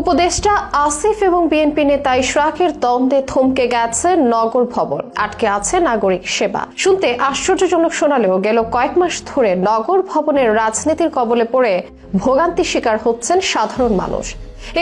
উপদেষ্টা আসিফ এবং বিএনপি নেতা ইশরাকের দ্বন্দ্বে থমকে গেছে নগর ভবন। আটকে আছে নাগরিক সেবা। শুনতে আশ্চর্যজনক শোনালেও গেল কয়েক মাস ধরে নগর ভবনের রাজনীতির কবলে পড়ে ভোগান্তি শিকার হচ্ছেন সাধারণ মানুষ।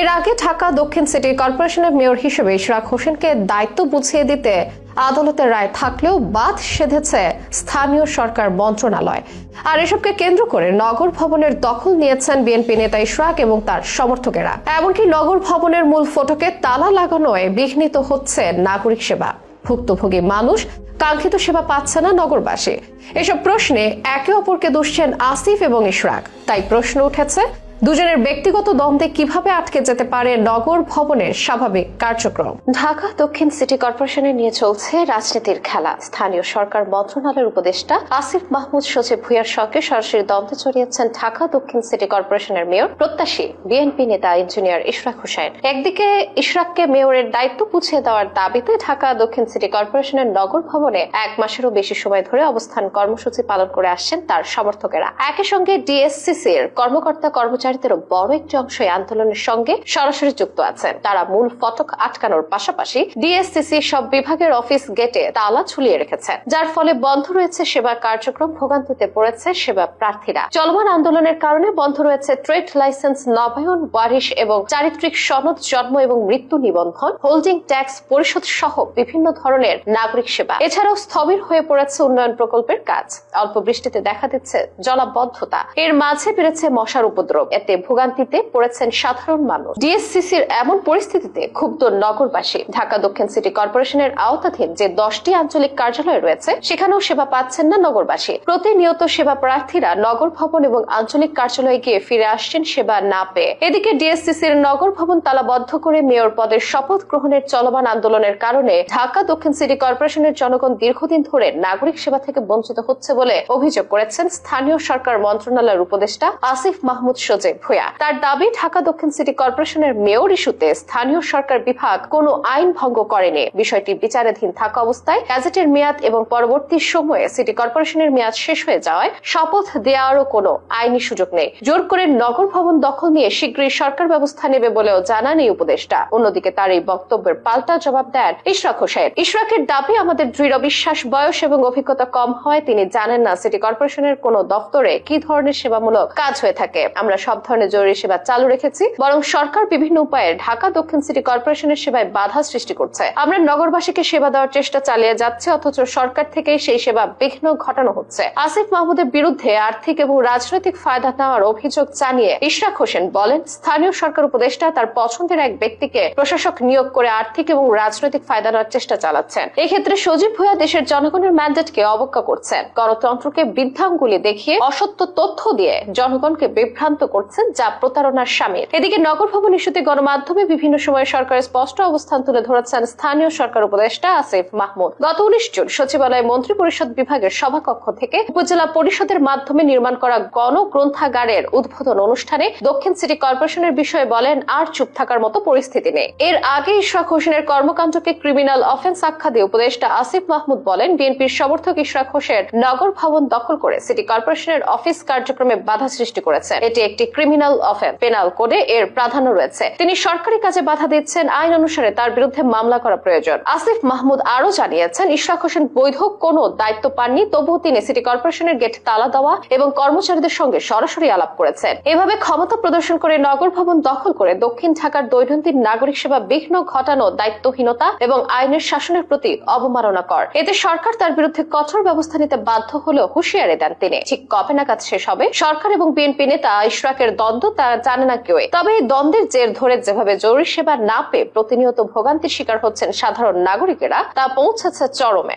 এর আগে ঢাকা দক্ষিণ সিটি কর্পোরেশনের মেয়র হিসেবে ইশরাক হোসেনকে দায়িত্ব বুঝিয়ে দিতে আদালতের রায় থাকলেও বাদ সেধেছে স্থানীয় সরকার মন্ত্রণালয়। আর এসবকে কেন্দ্র করে নগর ভবনের দখল নিয়েছেন বিএনপি নেতা ইশরাক এবং তার সমর্থকেরা। এমনকি নগর ভবনের মূল ফটকে তালা লাগানোয় বিঘ্নিত হচ্ছে নাগরিক সেবা। ভুক্তভোগী মানুষ কাঙ্ক্ষিত সেবা পাচ্ছে না নগরবাসী। এসব প্রশ্নে একে অপরকে দুষছেন আসিফ এবং ইশরাক। তাই প্রশ্ন উঠেছে দুজনের ব্যক্তিগত দ্বন্দ্বে কীভাবে আটকে যেতে পারে নগর ভবনের স্বাভাবিক কার্যক্রম? ঢাকা দক্ষিণ সিটি কর্পোরেশনে নিয়ে চলছে রাজনীতির খেলা। স্থানীয় সরকার মন্ত্রণালয়ের উপদেষ্টা আসিফ মাহমুদ সচিব ভুইয়ার সঙ্গে সরাসরি দ্বন্দ্বে জড়িয়েছেন ঢাকা দক্ষিণ সিটি কর্পোরেশনের মেয়র, প্রত্যাশী বিএনপি নেতা ইঞ্জিনিয়ার ইশরাক হোসেন একদিকে ইশরাককে মেয়রের দায়িত্ব বুঝিয়ে দেওয়ার দাবিতে ঢাকা দক্ষিণ সিটি কর্পোরেশনের নগর ভবনে এক মাসেরও বেশি সময় ধরে অবস্থান কর্মসূচি পালন করে আসছেন তার সমর্থকেরা। একই সঙ্গে ডিএসসিসির কর্মকর্তা কর্মচারীদেরও বড় একটি অংশ এই আন্দোলনের সঙ্গে সরাসরি যুক্ত আছেন। তারা মূল ফটক আটকানোর পাশাপাশি ডিএসসিসি সব বিভাগের অফিস গেটে তালা ঝুলিয়ে রেখেছেন। যার ফলে বন্ধ রয়েছে সেবা কার্যক্রম, ভোগান্তিতে পড়েছে সেবা প্রার্থীরা। চলমান আন্দোলনের কারণে বন্ধ রয়েছে ট্রেড লাইসেন্স, নবায়ন, ওয়ারিশ এবং চারিত্রিক সনদ, জন্ম এবং মৃত্যু নিবন্ধন, হোল্ডিং ট্যাক্স, পরিশোধ সহ বিভিন্ন ধরনের নাগরিক সেবা। এছাড়াও স্থবির হয়ে পড়েছে উন্নয়ন প্রকল্পের কাজ। অল্প বৃষ্টিতে দেখা দিচ্ছে জলাবদ্ধতা। এর মাঝে বেড়েছে মশার উপদ্রব। এতে ভোগান্তিতে পড়েছেন সাধারণ মানুষ। ডিএসসিসির এমন পরিস্থিতিতে ক্ষুব্ধ নগরবাসী, ঢাকা দক্ষিণ সিটি কর্পোরেশনের আওতাধীন যে দশটি আঞ্চলিক কার্যালয় রয়েছে, সেখানেও সেবা পাচ্ছেন না নগরবাসী। প্রতিনিয়ত সেবা প্রার্থীরা নগর ভবন এবং আঞ্চলিক কার্যালয়ে গিয়ে ফিরে আসছেন সেবা না পেয়ে। এদিকে ডিএসসিসির নগর ভবন তালাবদ্ধ করে মেয়র পদের শপথ গ্রহণের চলমান আন্দোলনের কারণে ঢাকা দক্ষিণ সিটি কর্পোরেশনের জনগণ দীর্ঘদিন ধরে নাগরিক সেবা থেকে বঞ্চিত হচ্ছে বলে অভিযোগ করেছেন স্থানীয় সরকার মন্ত্রণালয়ের উপদেষ্টা আসিফ মাহমুদ সজীব ভূয়া তার দাবি, ঢাকা দক্ষিণ সিটি কর্পোরেশনের মেয়র ইস্যুতে স্থানীয় সরকার বিভাগ কোনো আইন ভঙ্গ করেনি। বিষয়টি বিচারাধীন থাকা অবস্থায় গ্যাজেটের মেয়াদ এবং পরবর্তী সময়ে সিটি কর্পোরেশনের মেয়াদ শেষ হয়ে যাওয়ায় শপথ দেওয়ারও কোনো আইনি সুযোগ নেই। জোর করে নগর ভবন দখল নিয়ে শীঘ্রই সরকার ব্যবস্থা নেবে বলেও জানান এই উপদেষ্টা। অন্যদিকে তার এই বক্তব্যের পাল্টা জবাব দেন ইশরাক হোসেন। ইশরাকের দাবি, আমাদের দৃঢ় বিশ্বাস, বয়স এবং অভিজ্ঞতা কম হয়। তিনি জানেন না সিটি কর্পোরেশনের কোন দফতরে কি ধরনের সেবামূলক কাজ হয়ে থাকে। আমরা সব ধরনের জরুরি সেবা চালু রেখেছি। বরং সরকার বিভিন্ন উপায়ে ঢাকা দক্ষিণ সিটি কর্পোরেশনের সেবায় বাধা সৃষ্টি করছে। আমরা নগরবাসীকে সেবা দেওয়ার চেষ্টা চালিয়ে যাচ্ছে, অথচ সরকার থেকেই সেই সেবা বিঘ্ন ঘটানো হচ্ছে। আসিফ মাহমুদের বিরুদ্ধে আর্থিক এবং রাজনৈতিক ফায়দা নেওয়ার অভিযোগ জানিয়ে ইশরাক হোসেন বলেন, স্থানীয় সরকার উপদেষ্টা তার পছন্দের এক ব্যক্তিকে প্রশাসক নিয়োগ করে আর্থিক এবং রাজনৈতিক ফায়দা নেওয়ার চেষ্টা চালাচ্ছেন। এক্ষেত্রে সজীব ভূয়া দেশের জনগণের ম্যান্ডেটকে অবজ্ঞা করছেন। গণতন্ত্রকে বৃদ্ধাঙ্গুলি দেখিয়ে অসত্য তথ্য দিয়ে জনগণকে বিভ্রান্ত করছেন। যা প্রতারণার সামিল এদিকে নগর ভবন ইস্যুতে গণমাধ্যমে বিভিন্ন সময় সরকারের স্পষ্ট অবস্থান তুলে ধরেছেন স্থানীয় সরকার উপদেষ্টা আসিফ মাহমুদ। গত উনিশ জুন সচিবালয় মন্ত্রী পরিষদ বিভাগের সভাকক্ষ থেকে উপজেলা পরিষদের মাধ্যমে নির্মাণ করা গণ গ্রন্থাগারের উদ্বোধন অনুষ্ঠানে দক্ষিণ সিটি কর্পোরেশনের বিষয়ে বলেন, আর চুপ থাকার মতো পরিস্থিতি নেই। এর আগে ইশরাক হোসেনের কর্মকাণ্ডকে ক্রিমিনাল অফেন্স আখ্যা দিয়ে উপদেষ্টা আসিফ মাহমুদ বলেন, বিএনপির সমর্থক ইশরাক হোসেন নগর ভবন দখল করে সিটি কর্পোরেশনের অফিস কার্যক্রমে বাধা সৃষ্টি করেছেন। এটি একটি ক্রিমিনাল অফেন্স পেনাল কোডে এর প্রাধান্য রয়েছে। তিনি সরকারি কাজে বাধা দিচ্ছেন, আইন অনুসারে তার বিরুদ্ধে মামলা করা প্রয়োজন। আসিফ মাহমুদ আরও জানিয়েছেন, ইশরাক হোসেন বৈধ কোনো দায়িত্ব পাননি, তবুও তিনি সিটি কর্পোরেশনের গেট তালা দেওয়া এবং কর্মচারীদের সঙ্গে সরাসরি আলাপ করেছেন। এভাবে ক্ষমতা প্রদর্শন করে নগর ভবন দখল করে দক্ষিণ ঢাকার দৈনন্দিন নাগরিক সেবা বিঘ্ন ঘটানো দায়িত্বহীনতা এবং আইনের শাসনের প্রতি অবমাননা কর এতে সরকার তার বিরুদ্ধে কঠোর ব্যবস্থা নিতে বাধ্য হলেও হুঁশিয়ারি দেন তিনি। ঠিক কবে নাগাদ শেষ হবে? সরকার এবং বিএনপি নেতা ইশরাকের দ্বন্দ্ব তা জানে না কেউ তবে এই দ্বন্দ্বের জের ধরে যেভাবে জরুরি সেবা না পেয়ে প্রতিনিয়ত ভোগান্তির শিকার হচ্ছেন সাধারণ নাগরিকেরা, তা পৌঁছেছে চরমে।